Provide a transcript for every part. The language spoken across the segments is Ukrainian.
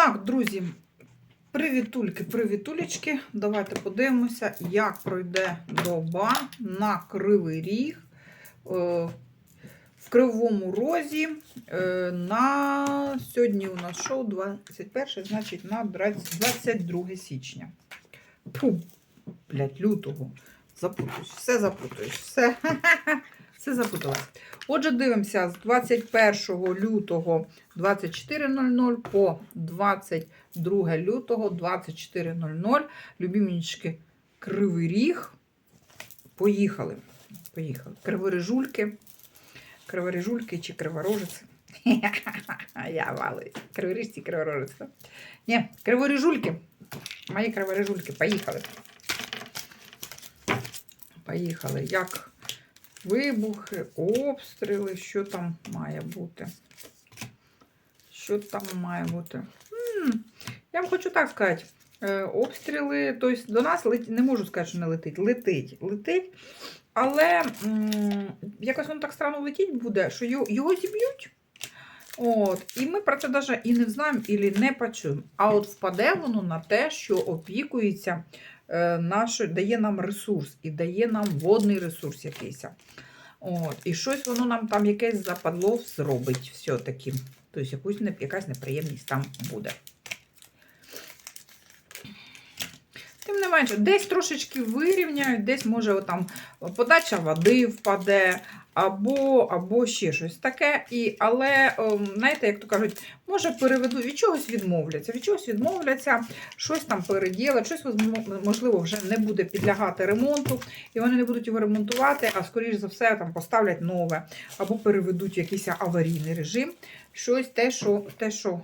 Так, друзі, привітульки, привітулечки. Давайте подивимося, як пройде доба на кривий ріг е, в кривому розі. е, На сьогодні у нас шоу 21, значить на 22 січня. Пу, блядь, лютого. Запутуюсь, все запутуюсь, все, все запуталось. Отже, дивимося з 21 лютого 24.00 по 22 лютого 24.00. Любімінчики, Кривий Ріг. Поїхали. Поїхали. Криворіжульки. Криворіжульки чи криворожиці. Я валий. Криворіжці, криворожиці. Ні, криворіжульки. Мої криворіжульки. Поїхали. Поїхали. Як вибухи, обстріли, що там має бути? Що там має бути? М, Я вам хочу так сказати. е, Обстріли, тобто до нас летить, не можу сказати, що не летить. Летить, летить. Але м, якось воно так странно летіть буде, що його, його зіб'ють. От, і ми про це навіть і не знаємо, і не почуємо. А от впаде воно на те, що опікується е, наш, дає нам ресурс і дає нам водний ресурс якийсь. От, і щось воно нам там якесь западло зробить все-таки. Тобто якусь, якась неприємність там буде. Тим не менше, десь трошечки вирівняють, десь може там подача води впаде, або, або ще щось таке. І, але, ем, знаєте, як то кажуть, може переведу, від чогось відмовляться, від чогось відмовляться, щось там переділять, щось, можливо, вже не буде підлягати ремонту, і вони не будуть його ремонтувати, а скоріш за все там поставлять нове, або переведуть якийсь аварійний режим. Щось те, що, те, що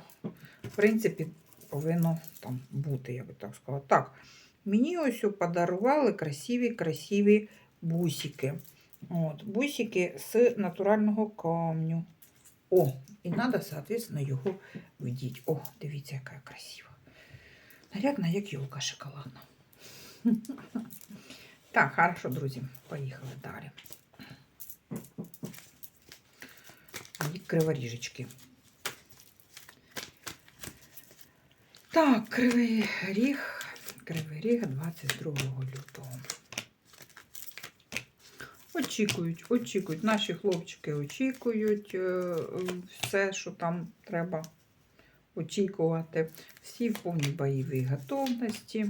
в принципі, повинно там бути, я би так сказала. Так, мені ось подарували красиві, красиві бусики. От, бусики з натурального камню. О, і треба, соответственно, його вдіть. О, дивіться, яка красива. Нарядна, як йолка шоколадна. Так, хорошо, друзі, поїхали далі. І криворіжечки. Так, кривий ріг, кривий ріг 22 лютого. Очікують, очікують. Наші хлопчики очікують е, все, що там треба очікувати. Всі в повній бойовій готовності.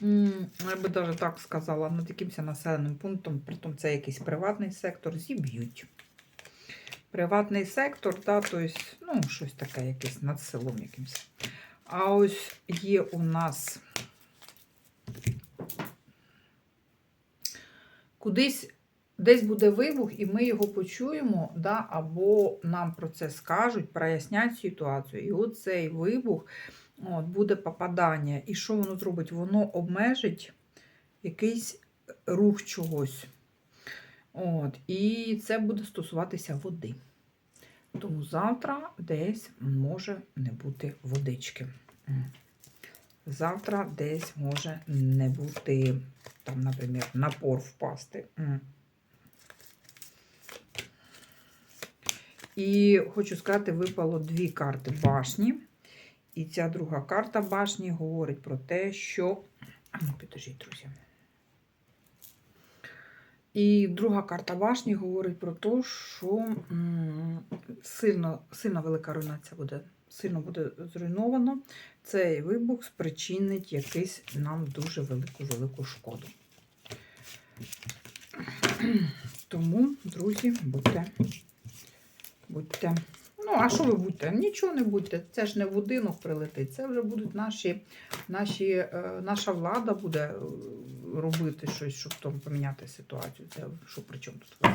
Я би навіть так сказала, над якимось населеним пунктом, притом це якийсь приватний сектор, зіб'ють. Приватний сектор, да, тобто, ну, щось таке, якесь над селом якимось. А ось є у нас кудись десь буде вибух, і ми його почуємо, да, або нам про це скажуть, прояснять ситуацію. І оцей вибух от, буде попадання. І що воно зробить? Воно обмежить якийсь рух чогось. От, І це буде стосуватися води. Тому завтра десь може не бути водички. Завтра десь може не бути, там, наприклад, напор впасти. І хочу сказати, випало дві карти башні. І ця друга карта башні говорить про те, що. Ну, підожіть, друзі. І друга карта башні говорить про те, що сильно, сильно велика руйнація буде, сильно буде зруйновано. Цей вибух спричинить якийсь нам дуже велику велику шкоду. Тому, друзі, будьте, будьте. Ну, а що ви будьте? Нічого не будьте. Це ж не в будинок прилетить. Це вже будуть наші, наші, е, наша влада буде е, робити щось, щоб там поміняти ситуацію. Це що при чому тут?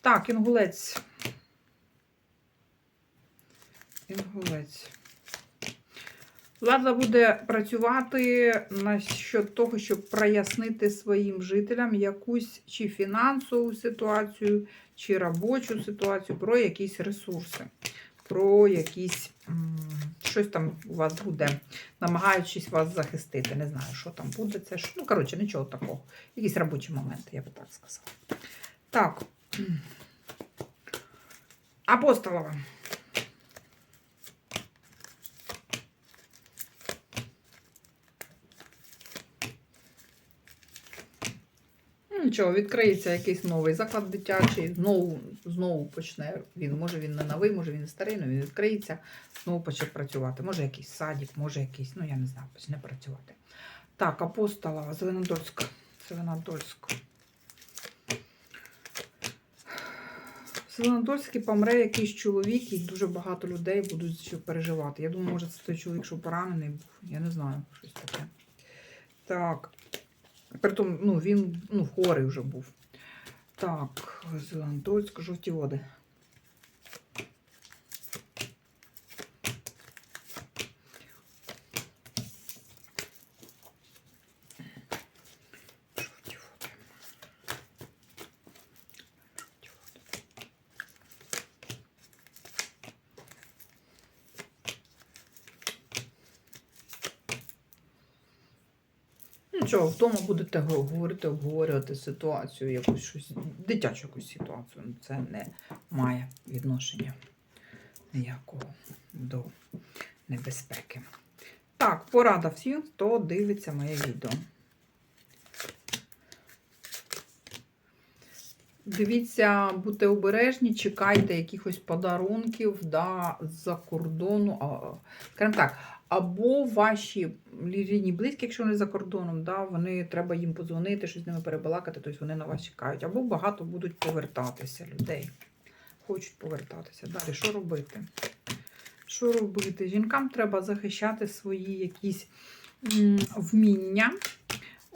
Так, інгулець. Інгулець. Влада буде працювати насчет того, щоб прояснити своїм жителям якусь чи фінансову ситуацію, чи робочу ситуацію, про якісь ресурси, про якісь щось там у вас буде, намагаючись вас захистити. Не знаю, що там буде. Це ж, ну, коротше, нічого такого. Якісь робочі моменти, я би так сказала. Так. Апостолова. Нічого, відкриється якийсь новий заклад дитячий, знову, знову почне. Він, може він не новий, може він старий, але він відкриється, знову почне працювати. Може якийсь садик, може якийсь, ну я не знаю, почне працювати. Так, апостолова, Зеленодольська. Зеленодольська. В Зеленодольській помре якийсь чоловік, і дуже багато людей будуть ще переживати. Я думаю, може, це той чоловік, що поранений був. Я не знаю, щось таке. Так. Притом, ну, він ну, хворий вже був. Так, Зеландольськ, жовті води. Нічого, вдома будете говорити, обговорювати ситуацію, якусь щось, дитячу якусь ситуацію. Ну, Це не має відношення ніякого до небезпеки. Так, порада всім, хто дивиться моє відео. Дивіться, будьте обережні, чекайте якихось подарунків да, з-за кордону. Скажімо так, або ваші рідні близькі, якщо вони за кордоном, да, вони треба їм подзвонити, щось з ними перебалакати, тобто вони на вас чекають. Або багато будуть повертатися людей. Хочуть повертатися. Далі, що робити? Що робити? Жінкам треба захищати свої якісь вміння.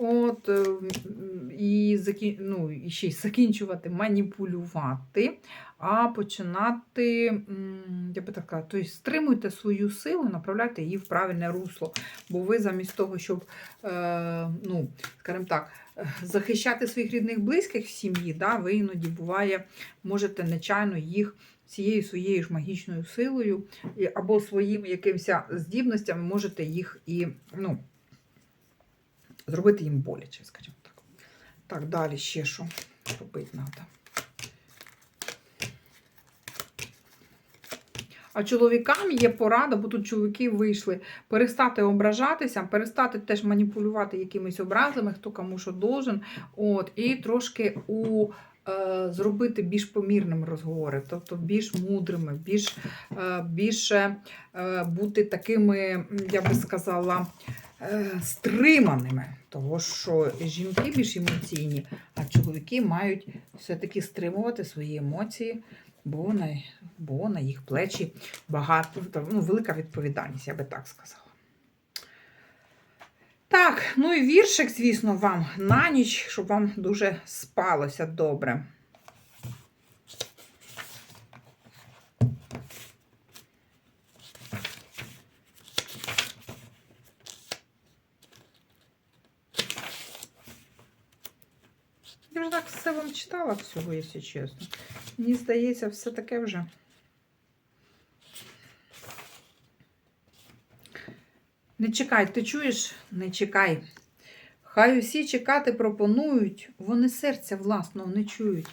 От, е, і, ну, і ще й закінчувати маніпулювати, а починати, я би так сказала, тобто стримуйте свою силу, направляйте її в правильне русло. Бо ви замість того, щоб, е, ну, скажімо так, е, захищати своїх рідних близьких в сім'ї, да, ви іноді буває, можете нечайно їх цією своєю ж магічною силою або своїми якимось здібностями можете їх і, ну, зробити їм боляче, скажімо так. Так, далі ще що робити треба. А чоловікам є порада, бо тут чоловіки вийшли перестати ображатися, перестати теж маніпулювати якимись образами, хто кому що должен. От, і трошки у, е, зробити більш помірними розговори, тобто більш мудрими, більш, е, більше е, бути такими, я би сказала, стриманими. Того, що жінки більш емоційні, а чоловіки мають все-таки стримувати свої емоції, бо на, бо на їх плечі багато, ну, велика відповідальність, я би так сказала. Так, ну і віршик, звісно, вам на ніч, щоб вам дуже спалося добре. Я вже так все вам читала всього, якщо чесно. Мені здається, все таке вже. Не чекай, ти чуєш? Не чекай. Хай усі чекати пропонують, вони серця власного не чують.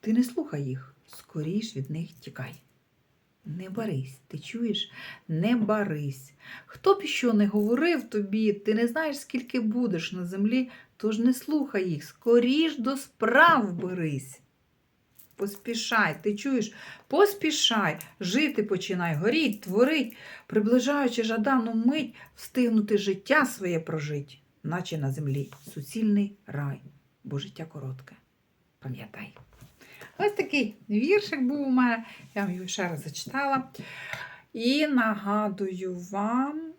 Ти не слухай їх, скоріш від них тікай. Не барись, ти чуєш? Не барись. Хто б що не говорив тобі, ти не знаєш, скільки будеш на землі, тож не слухай їх, скоріш до справ берись. Поспішай, ти чуєш? Поспішай, жити починай, горіть, творить, приближаючи жадану мить, встигнути життя своє прожить, наче на землі суцільний рай, бо життя коротке. Пам'ятай. Ось такий віршик був у мене, я вам його ще раз зачитала. І нагадую вам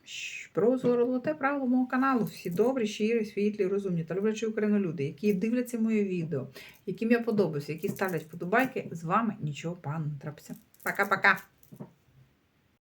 про золоте правило мого каналу. Всі добрі, щирі, світлі, розумні та люблячі Україну люди, які дивляться моє відео, яким я подобаюся, які ставлять вподобайки, з вами нічого пан не трапиться. Пока-пока!